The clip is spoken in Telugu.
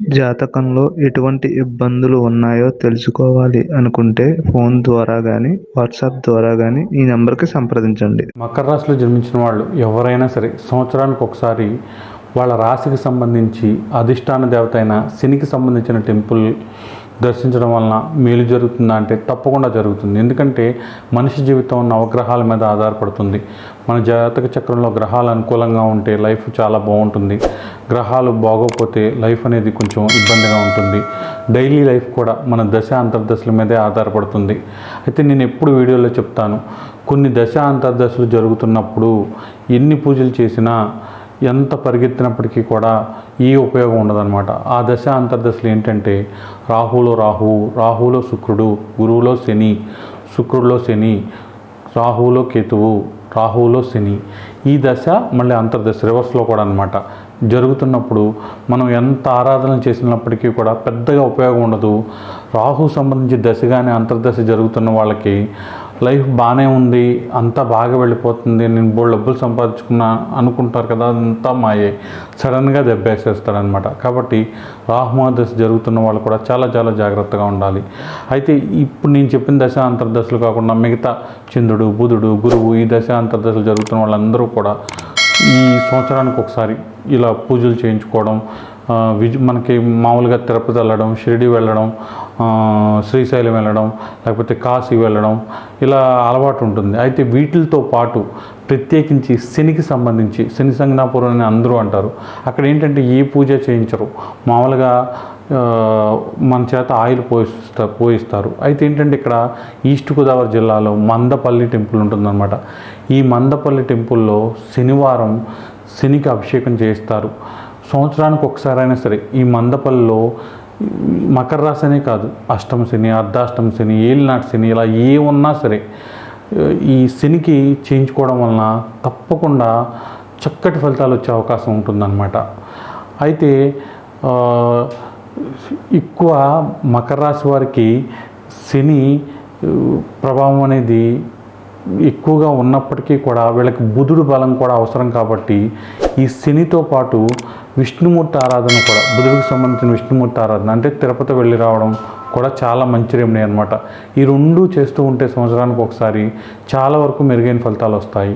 జాతకంలో ఎటువంటి ఇబ్బందులు ఉన్నాయో తెలుసుకోవాలి అనుకుంటే ఫోన్ ద్వారా కానీ వాట్సాప్ ద్వారా కానీ ఈ నెంబర్కి సంప్రదించండి. మకర రాశిలో జన్మించిన వాళ్ళు ఎవరైనా సరే సంవత్సరానికి ఒకసారి వాళ్ళ రాశికి సంబంధించి అధిష్టాన దేవత అయిన శనికి సంబంధించిన టెంపుల్ దర్శించడం వలన మేలు జరుగుతుందా అంటే తప్పకుండా జరుగుతుంది. ఎందుకంటే మనిషి జీవితం నవగ్రహాల మీద ఆధారపడుతుంది. మన జాతక చక్రంలో గ్రహాలు అనుకూలంగా ఉంటే లైఫ్ చాలా బాగుంటుంది. గ్రహాలు బాగోకపోతే లైఫ్ అనేది కొంచెం ఇబ్బందిగా ఉంటుంది. డైలీ లైఫ్ కూడా మన దశ అంతర్దశల మీదే ఆధారపడుతుంది. అయితే నేను ఎప్పుడు వీడియోలో చెప్తాను కొన్ని దశ అంతర్దశలు జరుగుతున్నప్పుడు ఎన్ని పూజలు చేసినా ఎంత పరిగెత్తినప్పటికీ కూడా ఈ ఉపయోగం ఉండదన్నమాట. ఆ దశ అంతర్దశలు ఏంటంటే రాహులో రాహువు రాహులో శుక్రుడు గురువులో శని శుక్రుడిలో శని రాహువులో కేతువు రాహువులో శని. ఈ దశ మళ్ళీ అంతర్దశ రివర్స్లో కూడా అనమాట జరుగుతున్నప్పుడు మనం ఎంత ఆరాధన చేసినప్పటికీ కూడా పెద్దగా ఉపయోగం ఉండదు. రాహు సంబంధించి దశ కానీ అంతర్దశ జరుగుతున్న వాళ్ళకి లైఫ్ బాగానే ఉంది అంతా బాగా వెళ్ళిపోతుంది నేను బోల్డ్ డబ్బులు సంపాదించుకున్నా అనుకుంటారు కదా అంతా మాయే. సడన్గా దెబ్బేసేస్తాడనమాట కాబట్టి రాహుమా దశ జరుగుతున్న వాళ్ళు కూడా చాలా చాలా జాగ్రత్తగా ఉండాలి. అయితే ఇప్పుడు నేను చెప్పిన దశ అంతర్దశలు కాకుండా మిగతా చంద్రుడు బుధుడు గురువు ఈ దశ అంతర్దశలు జరుగుతున్న వాళ్ళందరూ కూడా ఈ సంవత్సరానికి ఒకసారి ఇలా పూజలు చేయించుకోవడం మనకి మామూలుగా తిరుపతి వెళ్ళడం షిరిడి వెళ్ళడం శ్రీశైలం వెళ్ళడం లేకపోతే కాశీ వెళ్ళడం ఇలా అలవాటు ఉంటుంది. అయితే వీటితో పాటు ప్రత్యేకించి శనికి సంబంధించి శని సంజ్ఞాపురం అని అందరూ అంటారు. అక్కడ ఏంటంటే ఏ పూజ చేయించరు. మామూలుగా మన చేత ఆయిల్ పోయిస్తా పోయిస్తారు. అయితే ఏంటంటే ఇక్కడ ఈస్ట్ గోదావరి జిల్లాలో మందపల్లి టెంపుల్ ఉంటుందన్నమాట. ఈ మందపల్లి టెంపుల్లో శనివారం శనికి అభిషేకం చేస్తారు సంవత్సరానికి ఒకసారైనా సరే ఈ మందపల్లిలో మకర రాశి అనే కాదు అష్టమ శని అర్ధాష్టమ శని ఏలినాటి శని ఇలా ఏ ఉన్నా సరే ఈ శనికి చేయించుకోవడం వలన తప్పకుండా చక్కటి ఫలితాలు వచ్చే అవకాశం ఉంటుందన్నమాట. అయితే ఎక్కువ మకర రాశి వారికి శని ప్రభావం అనేది ఎక్కువగా ఉన్నప్పటికీ కూడా వీళ్ళకి బుధుడు బలం కూడా అవసరం కాబట్టి ఈ శనితో పాటు విష్ణుమూర్తి ఆరాధన కూడా బుధుడికి సంబంధించిన విష్ణుమూర్తి ఆరాధన అంటే తిరుపతి వెళ్ళి రావడం కూడా చాలా మంచి రెమెడీ అనమాట ఈ రెండు చేస్తూ ఉంటే సంవత్సరానికి ఒకసారి చాలా వరకు మెరుగైన ఫలితాలు వస్తాయి.